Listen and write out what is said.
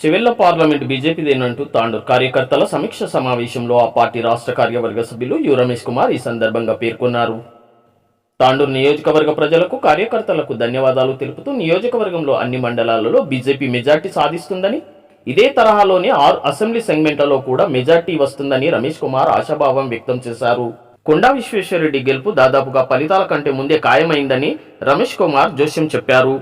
చివెళ్ళ parliament బీజేపీదేనంటూ Tandur కార్యకర్తల సమీక్ష సమావేశంలో ఆ పార్టీ రాష్ట్ర కార్యవర్గ సభ్యులు యు రమేష్ కుమార్ ఈ సందర్భంగా పేర్కొన్నారు. తాండూరు నియోజకవర్గ ప్రజలకు కార్యకర్తలకు ధన్యవాదాలు తెలుపుతూ నియోజకవర్గంలో అన్ని మండలాలలో బీజేపీ మెజార్టీ సాధిస్తుందని ఇదే తరహాలోనే ఆరు అసెంబ్లీ సెగ్మెంట్లలో కూడా మెజార్టీ వస్తుందని రమేష్ కుమార్ ఆశాభావం వ్యక్తం చేశారు. కొండా విశ్వేశ్వరరెడ్డి గెలుపు దాదాపుగా ఫలితాల కంటే ముందే ఖాయమైందని రమేష్ కుమార్ జోస్యం చెప్పారు.